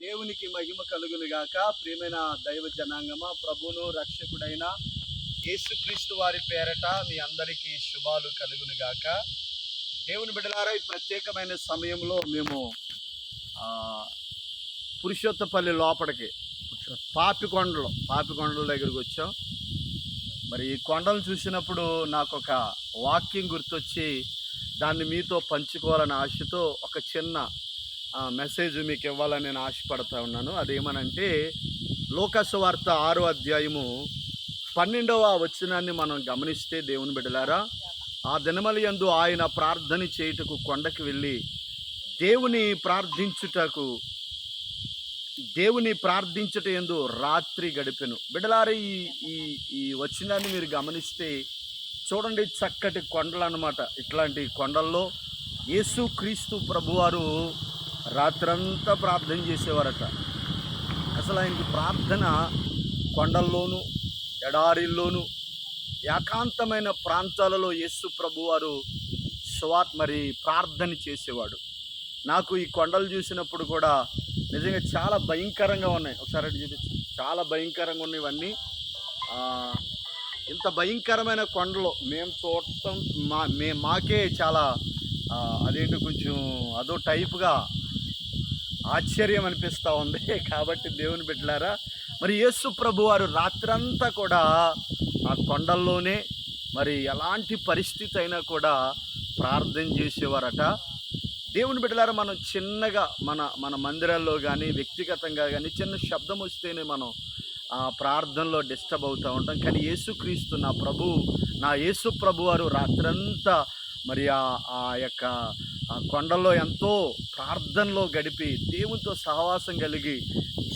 దేవునికి మహిమ కలుగునుగాక ప్రియమైన దైవ జనాంగమ ప్రభును రక్షకుడైన యేసుక్రీస్తు వారి పేరట మీ అందరికీ శుభాలు కలుగునుగాక దేవుని బిడ్డలారా ఈ ప్రత్యేకమైన సమయంలో మేము పురుషోత్తపల్లి లోపలికి పాపికొండలు పాపికొండల దగ్గరికి వచ్చాం. మరి ఈ కొండలు చూసినప్పుడు నాకు ఒక వాక్యం గుర్తొచ్చి దాన్ని మీతో పంచుకోవాలని ఆశతో ఒక చిన్న మెసేజ్ మీకు ఇవ్వాలని నేను ఆశపడతా ఉన్నాను. అదేమనంటే లోకస్వార్త ఆరో అధ్యాయము పన్నెండవ వచనాన్ని మనం గమనిస్తే దేవుని బిడ్డలారా ఆ దినమలి యందు ఆయన ప్రార్థన చేయుటకు కొండకి వెళ్ళి దేవుని ప్రార్థించుటకు దేవుని ప్రార్థించుట ఎందు రాత్రి గడిపెను. బిడలార ఈ ఈ ఈ వచనాన్ని మీరు గమనిస్తే చూడండి చక్కటి కొండలు అన్నమాట ఇట్లాంటి కొండల్లో యేసుక్రీస్తు ప్రభువారు రాత్రంతా ప్రార్థన చేసేవారట. అసలు ఆయనకి ప్రార్థన కొండల్లోనూ ఎడారిల్లోనూ ఏకాంతమైన ప్రాంతాలలో యేసు ప్రభువారు స్వాత్ మరి ప్రార్థన చేసేవాడు. నాకు ఈ కొండలు చూసినప్పుడు కూడా నిజంగా చాలా భయంకరంగా ఉన్నాయి. ఒకసారి అటు చూపించు. చాలా భయంకరంగా ఉన్నాయి ఇవన్నీ. ఇంత భయంకరమైన కొండలు మేము చూడటం మా మే మాకే చాలా అదేంటి కొంచెం అదో టైప్గా ఆశ్చర్యం అనిపిస్తూ ఉంది. కాబట్టి దేవుని బిడ్డలారా మరి యేసు ప్రభు వారు రాత్రంతా కూడా ఆ కొండల్లోనే మరి ఎలాంటి పరిస్థితి అయినా కూడా ప్రార్థన చేసేవారట. దేవుని బిడ్డలారా మనం చిన్నగా మన మన మందిరాల్లో కానీ వ్యక్తిగతంగా కానీ చిన్న శబ్దం వస్తేనే మనం ఆ ప్రార్థనలో డిస్టర్బ్ అవుతూ ఉంటాం. కానీ యేసుక్రీస్తు నా ప్రభు నా యేసు ప్రభు వారు రాత్రంతా మరి ఆ యొక్క కొండల్లో ఎంతో ప్రార్థనలో గడిపి దేవునితో సహవాసం కలిగి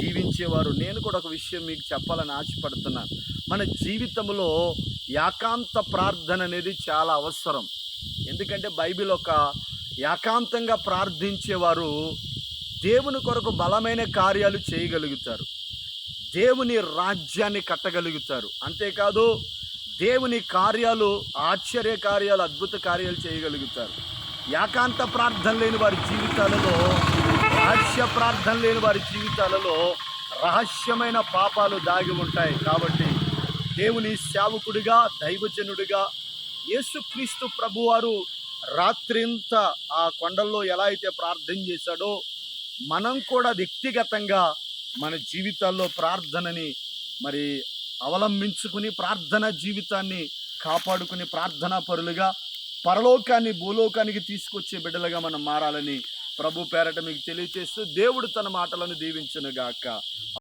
జీవించేవారు. నేను కూడా ఒక విషయం మీకు చెప్పాలని ఆశపడుతున్నాను మన జీవితంలో ఏకాంత ప్రార్థన అనేది చాలా అవసరం. ఎందుకంటే బైబిల్ ఒక ఏకాంతంగా ప్రార్థించేవారు దేవుని కొరకు బలమైన కార్యాలు చేయగలుగుతారు. దేవుని రాజ్యాన్ని కట్టగలుగుతారు. అంతేకాదు దేవుని కార్యాలు ఆశ్చర్య కార్యాలు అద్భుత కార్యాలు చేయగలుగుతారు. ఏకాంత ప్రార్థన లేని వారి జీవితాలలో రహస్య ప్రార్థన లేని వారి జీవితాలలో రహస్యమైన పాపాలు దాగి ఉంటాయి. కాబట్టి దేవుని సేవకుడిగా దైవజనుడిగా యేసుక్రీస్తు ప్రభువారు రాత్రింతా ఆ కొండల్లో ఎలా అయితే ప్రార్థన చేశాడో మనం కూడా వ్యక్తిగతంగా మన జీవితాల్లో ప్రార్థనని మరి అవలంబించుకుని ప్రార్థన జీవితాన్ని కాపాడుకుని ప్రార్థనా పరులుగా పరలోకాన్ని భూలోకానికి తీసుకొచ్చే బిడ్డలుగా మనం మారాలని ప్రభు పేరట మీకు తెలియచేస్తూ దేవుడు తన మాటలను దీవించునుగాక.